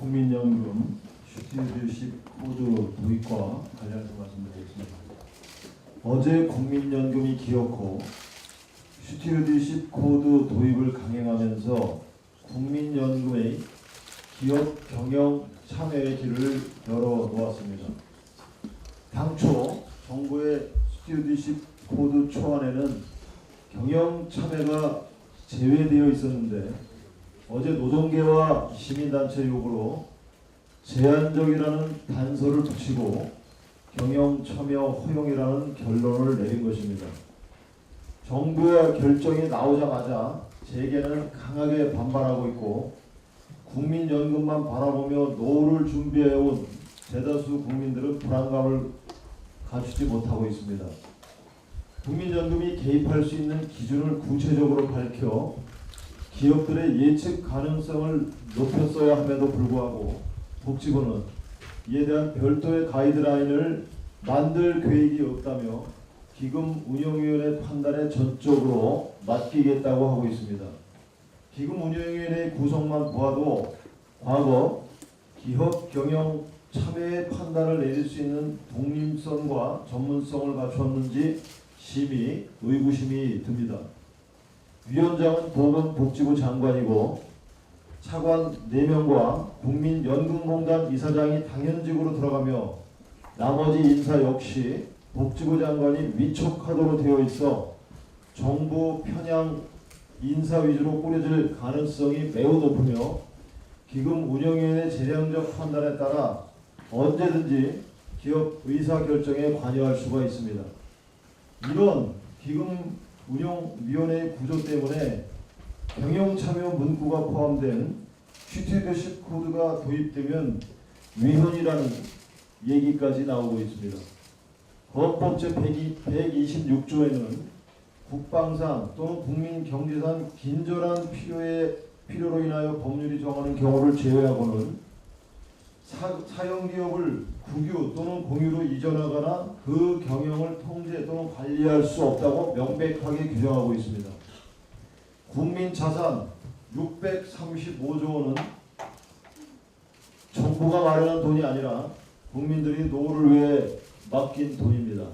국민연금 슈티드십 코드 도입과 관련해서 말씀드리겠습니다. 어제 국민연금이 기어코 슈티드십 코드 도입을 강행하면서 국민연금의 기업 경영 참여의 길을 열어 놓았습니다. 당초 정부의 스튜디십 코드 초안에는 경영 참여가 제외되어 있었는데 어제 노동계와 시민단체 요구로 제한적이라는 단서를 붙이고 경영 참여 허용이라는 결론을 내린 것입니다. 정부의 결정이 나오자마자 재계는 강하게 반발하고 있고 국민연금만 바라보며 노후를 준비해온 대다수 국민들은 불안감을 갖추지 못하고 있습니다. 국민연금이 개입할 수 있는 기준을 구체적으로 밝혀 기업들의 예측 가능성을 높였어야 함에도 불구하고 복지부는 이에 대한 별도의 가이드라인을 만들 계획이 없다며 기금 운영위원회 판단에 전적으로 맡기겠다고 하고 있습니다. 기금 운영위원회 구성만 보아도 과거 기업 경영 참여의 판단을 내릴 수 있는 독립성과 전문성을 갖추었는지 심히 의구심이 듭니다. 위원장은 보건복지부 장관이고 차관 4명과 국민연금공단 이사장이 당연직으로 들어가며 나머지 인사 역시 복지부 장관이 위촉하도록 되어 있어 정부 편향 인사 위주로 꾸려질 가능성이 매우 높으며 기금 운영위원회 재량적 판단에 따라 언제든지 기업 의사 결정에 관여할 수가 있습니다. 이런 기금 운영위원회 구조 때문에 경영 참여 문구가 포함된 슈티드십 코드가 도입되면 위헌이라는 얘기까지 나오고 있습니다. 헌법 제 126조에는 국방상 또는 국민 경제상 긴절한 필요에 필요로 인하여 법률이 정하는 경우를 제외하고는 사, 사용 기업을 국유 또는 공유로 이전하거나 그 경영을 통제 또는 관리할 수 없다고 명백하게 규정하고 있습니다. 국민 자산 635조 원은 정부가 마련한 돈이 아니라 국민들이 노후를 위해 맡긴 돈입니다.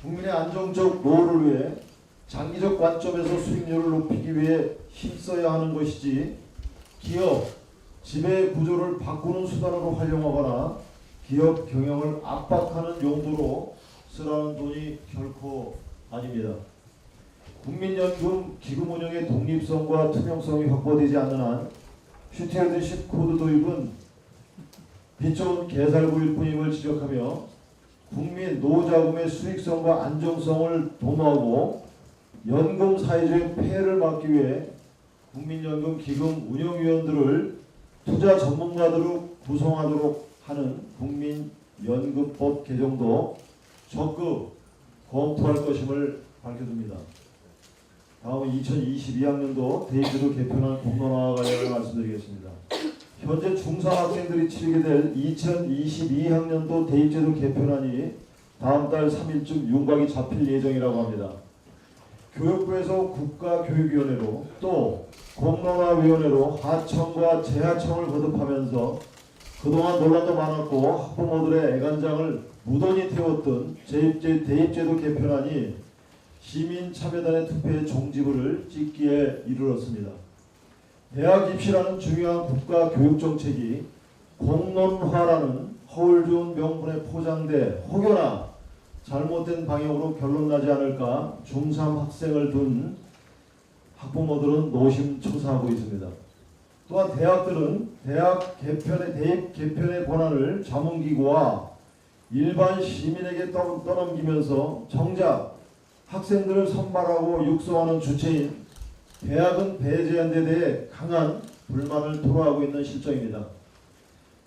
국민의 안정적 노후를 위해 장기적 관점에서 수익률을 높이기 위해 힘써야 하는 것이지 기업, 지배 구조를 바꾸는 수단으로 활용하거나 기업 경영을 압박하는 용도로 쓰라는 돈이 결코 아닙니다. 국민연금 기금 운영의 독립성과 투명성이 확보되지 않는 한 슈티헤드십 코드 도입은 빚 좋은 개살구일 뿐임을 지적하며 국민 노자금의 수익성과 안정성을 도모하고 연금 사회적인 폐해를 막기 위해 국민연금 기금 운영위원들을 투자 전문가들로 구성하도록 하는 국민연금법 개정도 적극 검토할 것임을 밝혀둡니다. 다음은 2022학년도 대입제도 개편안 공론화와 관련해 말씀드리겠습니다. 현재 중3 학생들이 치르게 될 2022학년도 대입제도 개편안이 다음 달 3일쯤 윤곽이 잡힐 예정이라고 합니다. 교육부에서 국가교육위원회로 또 공론화위원회로 하청과 재하청을 거듭하면서 그동안 논란도 많았고 학부모들의 애간장을 무던히 태웠던 대입제, 대입제도 개편안이 시민 참여단의 투표의 종지부를 찍기에 이르렀습니다. 대학 입시라는 중요한 국가 교육 정책이 공론화라는 허울 좋은 명분에 포장돼 혹여나 잘못된 방향으로 결론 나지 않을까 중3 학생을 둔 학부모들은 노심초사하고 있습니다. 또한 대학들은 대학 개편의 대입 개편의 권한을 자문기구와 일반 시민에게 떠- 떠넘기면서 정작 학생들을 선발하고 육성하는 주체인 대학은 배제한 데 대해 강한 불만을 토로하고 있는 실정입니다.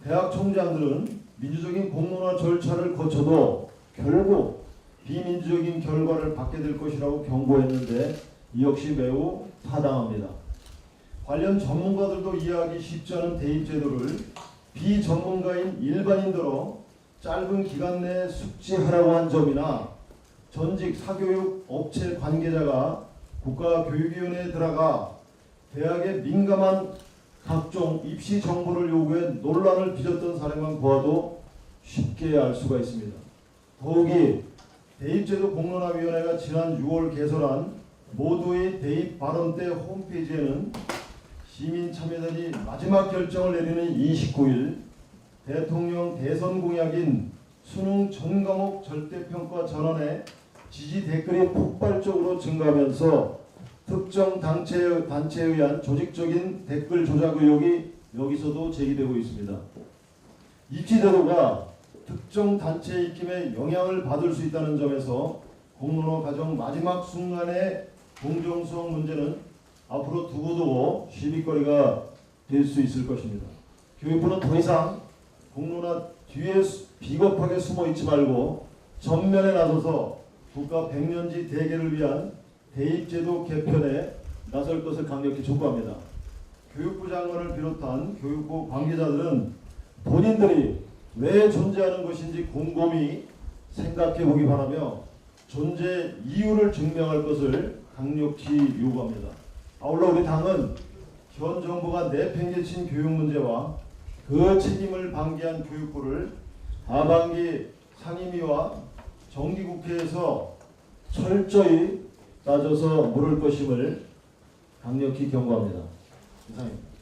대학 총장들은 민주적인 공론화 절차를 거쳐도 결국 비민주적인 결과를 받게 될 것이라고 경고했는데 이 역시 매우 타당합니다. 관련 전문가들도 이해하기 쉽지 않은 대입 제도를 비전문가인 일반인들로 짧은 기간 내에 숙지하라고 한 점이나 전직 사교육 업체 관계자가 국가교육위원회에 들어가 대학의 민감한 각종 입시 정보를 요구해 논란을 빚었던 사례만 보아도 쉽게 알 수가 있습니다. 더욱이 대입제도 공론화위원회가 지난 6월 개설한 모두의 대입 발언 때 홈페이지에는 시민 참여단이 마지막 결정을 내리는 29일 대통령 대선 공약인 수능 전 과목 절대평가 전환에 지지 댓글이 폭발적으로 증가하면서 특정 단체에, 단체에 의한 조직적인 댓글 조작 의혹이 여기서도 제기되고 있습니다. 입시제도가 특정 단체의 입김에 영향을 받을 수 있다는 점에서 공론화 과정 마지막 순간의 공정성 문제는 앞으로 두고두고 시비거리가 될 수 있을 것입니다. 교육부는 더 이상 공론화 뒤에 수- 비겁하게 숨어 있지 말고 전면에 나서서 국가 백년지 대계를 위한 대입제도 개편에 나설 것을 강력히 촉구합니다. 교육부 장관을 비롯한 교육부 관계자들은 본인들이 왜 존재하는 것인지 곰곰이 생각해 보기 바라며 존재 이유를 증명할 것을 강력히 요구합니다. 아울러 우리 당은 현 정부가 내팽개친 교육 문제와 그 책임을 방기한 교육부를 하반기 상임위와 정기국회에서 철저히 따져서 물을 것임을 강력히 경고합니다. 이상입니다.